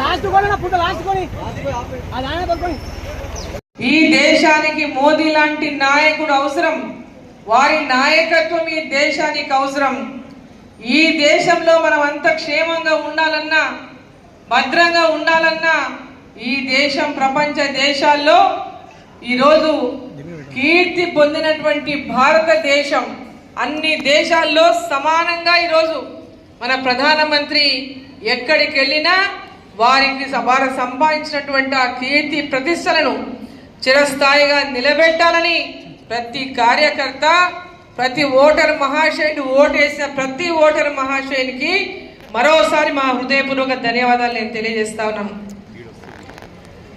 Last కొని పుట్ట last కొని అది ఆయన పడుకొని. ఈ దేశానికి మోదీ లాంటి నాయకుడు అవసరం. వారి నాయకత్వం ఈ దేశానికి అవసరం. ఈ దేశంలో మనం అంత క్షేమంగా ఉండాలన్నా భద్రంగా ఉండాలన్నా ఈ దేశం ప్రపంచ దేశాల్లో ఈరోజు కీర్తి పొందినటువంటి భారతదేశం అన్ని దేశాల్లో సమానంగా ఈరోజు మన ప్రధానమంత్రి ఎక్కడికి వెళ్ళినా వారికి వారు సంపాదించినటువంటి ఆ కీర్తి ప్రతిష్టలను చిరస్థాయిగా నిలబెట్టాలని ప్రతి కార్యకర్త ప్రతి ఓటర్ మహాశయుడు ఓటేసిన ప్రతి ఓటర్ మహాశయునికి మరోసారి మా హృదయపూర్వక ధన్యవాదాలు నేను తెలియజేస్తా ఉన్నాను.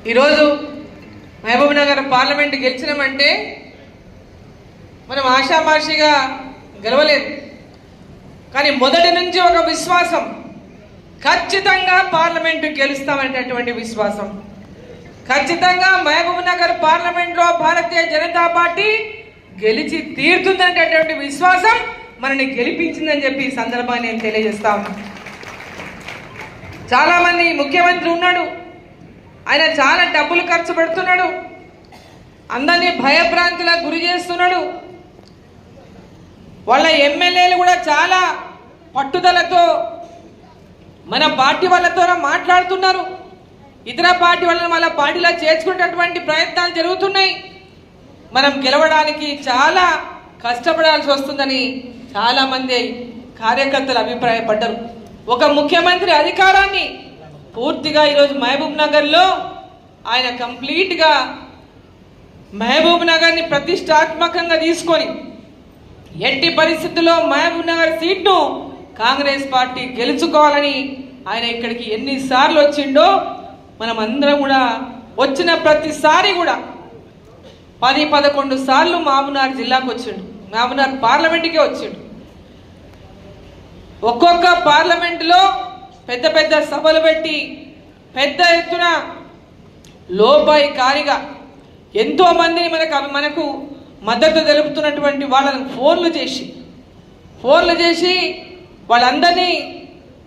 ఈరోజు మహబూబ్ నగర్ పార్లమెంట్ గెలిచినామంటే మనం ఆషామాషిగా గెలవలేదు. కానీ మొదటి నుంచి ఒక విశ్వాసం ఖచ్చితంగా పార్లమెంటు గెలుస్తామనేటటువంటి విశ్వాసం. ఖచ్చితంగా మహబూబ్ నగర్ పార్లమెంట్లో భారతీయ జనతా పార్టీ గెలిచి తీరుతుందనేటటువంటి విశ్వాసం మనని గెలిపించిందని చెప్పి ఈ సందర్భాన్ని నేను తెలియజేస్తా ఉన్నా. చాలామంది ముఖ్యమంత్రి ఉన్నాడు. ఆయన చాలా డబ్బులు ఖర్చు పెడుతున్నాడు. అందరినీ భయభ్రాంతులకు గురి చేస్తున్నాడు. వాళ్ళ ఎమ్మెల్యేలు కూడా చాలా పట్టుదలతో మన పార్టీ వాళ్ళతో మాట్లాడుతున్నారు. ఇతర పార్టీ వాళ్ళని వాళ్ళ పార్టీలో చేర్చుకునేటటువంటి ప్రయత్నాలు జరుగుతున్నాయి. మనం గెలవడానికి చాలా కష్టపడాల్సి వస్తుందని చాలామంది కార్యకర్తలు అభిప్రాయపడ్డారు. ఒక ముఖ్యమంత్రి అధికారాన్ని పూర్తిగా ఈరోజు మహబూబ్ నగర్లో ఆయన కంప్లీట్గా మహబూబ్ నగర్ని ప్రతిష్టాత్మకంగా తీసుకొని ఎట్టి పరిస్థితుల్లో మహబూబ్ నగర్ సీట్ను కాంగ్రెస్ పార్టీ గెలుచుకోవాలని ఆయన ఇక్కడికి ఎన్నిసార్లు వచ్చిండో మనం అందరం కూడా వచ్చిన ప్రతిసారి కూడా పది పదకొండు సార్లు మామునార్ జిల్లాకు వచ్చిండు. మామునార్ పార్లమెంట్కే వచ్చిండు. ఒక్కొక్క పార్లమెంటులో పెద్ద పెద్ద సభలు పెట్టి పెద్ద ఎత్తున లోపాయి కారిగా ఎంతో మందిని మనకు మనకు మద్దతు తెలుపుతున్నటువంటి వాళ్ళని ఫోన్లు చేసి ఫోన్లు చేసి వాళ్ళందరినీ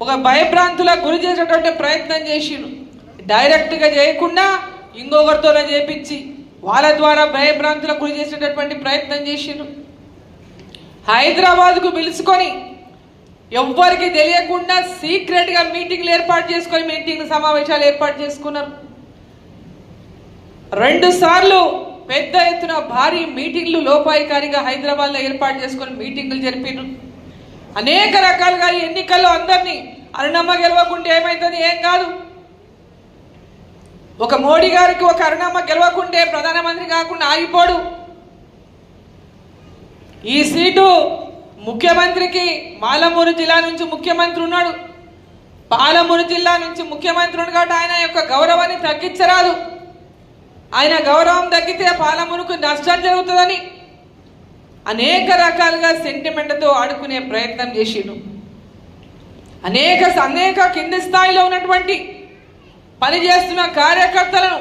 ఒక భయభ్రాంతులకు గురి చేసేటువంటి ప్రయత్నం చేసిండు డైరెక్ట్గా చేయకుండా ఇంకొకరితోనే చేపించి వాళ్ళ ద్వారా భయభ్రాంతులకు గురి చేసేటటువంటి ప్రయత్నం చేసిండు హైదరాబాద్కు పిలుచుకొని ఎవ్వరికి తెలియకుండా సీక్రెట్గా మీటింగ్లు ఏర్పాటు చేసుకొని మీటింగ్ సమావేశాలు ఏర్పాటు చేసుకున్నారు. రెండు సార్లు పెద్ద ఎత్తున భారీ మీటింగ్లు లోపాయికారిగా హైదరాబాద్లో ఏర్పాటు చేసుకొని మీటింగ్లు జరిపారు అనేక రకాలుగా ఈ ఎన్నికల్లో అందరినీ అరుణమ్మ గెలవకుంటే ఏమవుతుంది ఏం కాదు. ఒక మోడీ గారికి ఒక అరుణమ్మ గెలవకుంటే ప్రధానమంత్రి కాకుండా ఆగిపోడు. ఈ సీటు ముఖ్యమంత్రికి పాలమూరు జిల్లా నుంచి ముఖ్యమంత్రి ఉన్నాడు. పాలమూరు జిల్లా నుంచి ముఖ్యమంత్రి ఉన్నాడు కాబట్టి ఆయన యొక్క గౌరవాన్ని తగ్గించరాదు. ఆయన గౌరవం తగ్గితే పాలమూరుకు నష్టం జరుగుతుందని అనేక రకాలుగా సెంటిమెంట్తో ఆడుకునే ప్రయత్నం చేసిండు. అనేక అనేక కింది స్థాయిలో ఉన్నటువంటి పనిచేస్తున్న కార్యకర్తలను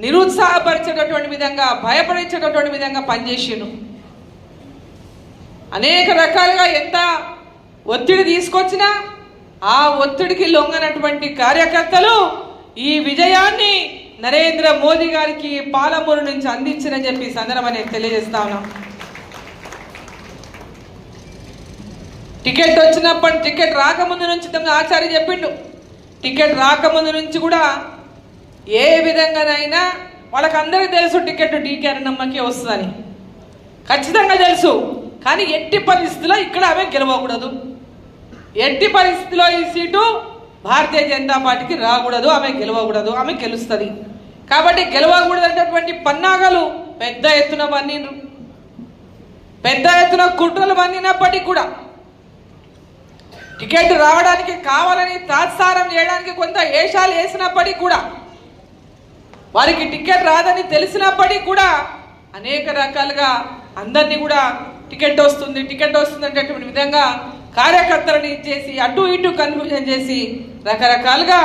నిరుత్సాహపరిచేటటువంటి విధంగా భయపడించేటటువంటి విధంగా పనిచేసిండు. అనేక రకాలుగా ఎంత ఒత్తిడి తీసుకొచ్చినా ఆ ఒత్తిడికి లొంగనటువంటి కార్యకర్తలు ఈ విజయాన్ని నరేంద్ర మోదీ గారికి పాలమూరు నుంచి అందించరని చెప్పి సందర్భం నేను తెలియజేస్తా ఉన్నాం. టికెట్ వచ్చినప్పటి టికెట్ రాకముందు నుంచి తమ ఆచార్య చెప్పిండు. టికెట్ రాకముందు నుంచి కూడా ఏ విధంగానైనా వాళ్ళకందరికీ తెలుసు టికెట్ డీకే అరుణమ్మకే వస్తుందని. ఖచ్చితంగా తెలుసు. కానీ ఎట్టి పరిస్థితిలో ఇక్కడ ఆమె గెలవకూడదు. ఎట్టి పరిస్థితిలో ఈ సీటు భారతీయ జనతా పార్టీకి రాకూడదు ఆమె గెలవకూడదు ఆమె గెలుస్తుంది. కాబట్టి గెలవకూడదు అనేటటువంటి పన్నాగాలు పెద్ద ఎత్తున మన్నిండ్రు. పెద్ద ఎత్తున కుట్రలు మన్నినప్పటికీ కూడా టికెట్ రావడానికి కావాలని తాత్సారం చేయడానికి కొంత ఏషాలు వేసినప్పటికీ కూడా వారికి టికెట్ రాదని తెలిసినప్పటికీ కూడా అనేక రకాలుగా అందరినీ కూడా టికెట్ వస్తుంది టికెట్ వస్తుంది అనేటటువంటి విధంగా కార్యకర్తలని ఇచ్చేసి అటు ఇటు కన్ఫ్యూజన్ చేసి రకరకాలుగా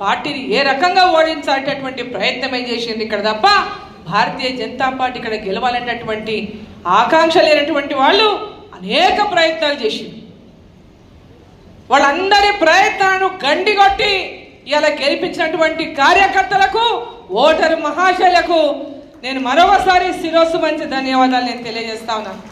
పార్టీని ఏ రకంగా ఓడించాలనేటటువంటి ప్రయత్నమే చేసింది ఇక్కడ తప్ప భారతీయ జనతా పార్టీ ఇక్కడ గెలవాలనేటటువంటి ఆకాంక్ష లేనటువంటి వాళ్ళు అనేక ప్రయత్నాలు చేసింది వాళ్ళందరి ప్రయత్నాలను గండిగొట్టి ఇలా గెలిపించినటువంటి కార్యకర్తలకు ఓటరు మహాశయులకు నేను మరొకసారి శిరోసు మంచి ధన్యవాదాలు నేను తెలియజేస్తా ఉన్నాను.